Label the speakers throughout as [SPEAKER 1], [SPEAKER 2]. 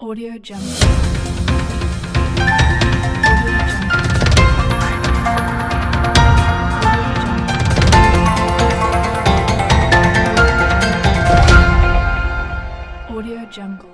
[SPEAKER 1] Audio Jungle. Audio Jungle.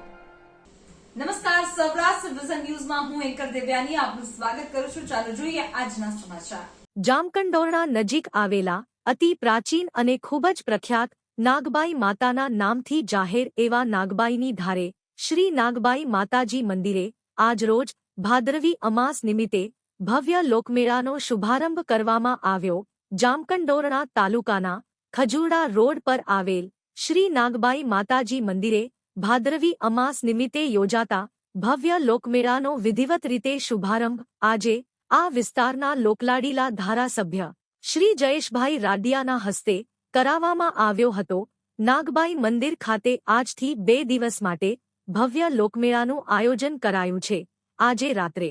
[SPEAKER 2] નમસ્કાર Saurashtra vision ન્યૂઝમાં હું એન્કર દેવ્યાની આપનું સ્વાગત કરું છું ચાલો જોઈએ આજના સમાચાર
[SPEAKER 3] જામકંડોરણા નજીક આવેલા અતિ પ્રાચીન અને ખૂબ જ પ્રખ્યાત નાગબાઈ માતાના નામથી જાહેર એવા નાગબાઈની ધારે શ્રી નાગબાઈ માતાજી મંદિરે આજરોજ ભાદરવી અમાસ નિમિત્તે ભવ્ય લોકમેળાનો શુભારંભ કરવામાં આવ્યો. જામકંડોરણા તાલુકાના ખજુરડા રોડ પર આવેલ શ્રી નાગબાઈ માતાજી મંદિરે ભાદરવી અમાસ નિમિત્તે યોજાતા ભવ્ય લોકમેળાનો વિધિવત રીતે શુભારંભ આજે આ વિસ્તારના લોકલાડીલા ધારાસભ્ય શ્રી જયેશભાઈ રાડિયાના હસ્તે કરાવવામાં આવ્યો હતો. નાગબાઈ મંદિર ખાતે આજથી બે દિવસ માટે ભવ્ય લોકમેળાનું આયોજન કરાયું છે. આજે રાત્રે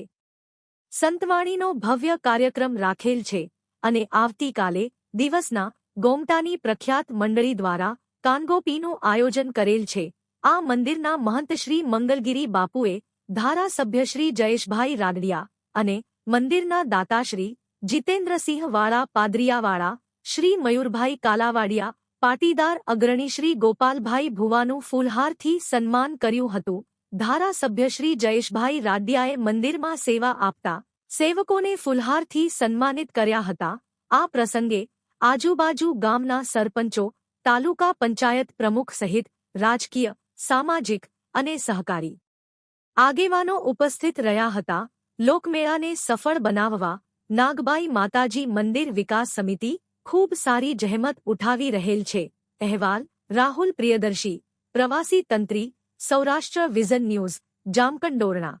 [SPEAKER 3] સંતવાણીનો ભવ્ય કાર્યક્રમ રાખેલ છે અને આવતીકાલે દિવસના ગોમટાની પ્રખ્યાત મંડળી દ્વારા કાનગોપીનું આયોજન કરેલ છે. આ મંદિરના મહંત શ્રી મંગલગીરી બાપુએ ધારાસભ્ય શ્રી જયેશભાઈ રાદડિયા અને મંદિરના દાતાશ્રી જીતેન્દ્રસિંહ વાળા પાદરિયાવાળા, શ્રી મયુરભાઈ કાલાવાડિયા પાટીદાર અગ્રણી શ્રી ગોપાલભાઈ ભુવાનું ફૂલહારથી સન્માન કર્યું હતું. ધારાસભ્ય શ્રી જયેશભાઈ રાડિયાએ મંદિરમાં સેવા આપતા સેવકોને ફૂલહારથી સન્માનિત કર્યા હતા. આ પ્રસંગે આજુબાજુ ગામના સરપંચો, તાલુકા પંચાયત પ્રમુખ સહિત રાજકીય, સામાજિક અને સહકારી આગેવાનો ઉપસ્થિત રહ્યા હતા. લોકમેળાને સફળ બનાવવા નાગબાઈ માતાજી મંદિર વિકાસ સમિતિ ખૂબ સારી જહેમત ઉઠાવી રહેલ છે. અહેવાલ, રાહુલ પ્રિયદર્શી, પ્રવાસી તંત્રી, સૌરાષ્ટ્ર વિઝન ન્યૂઝ, જામકંડોરણા.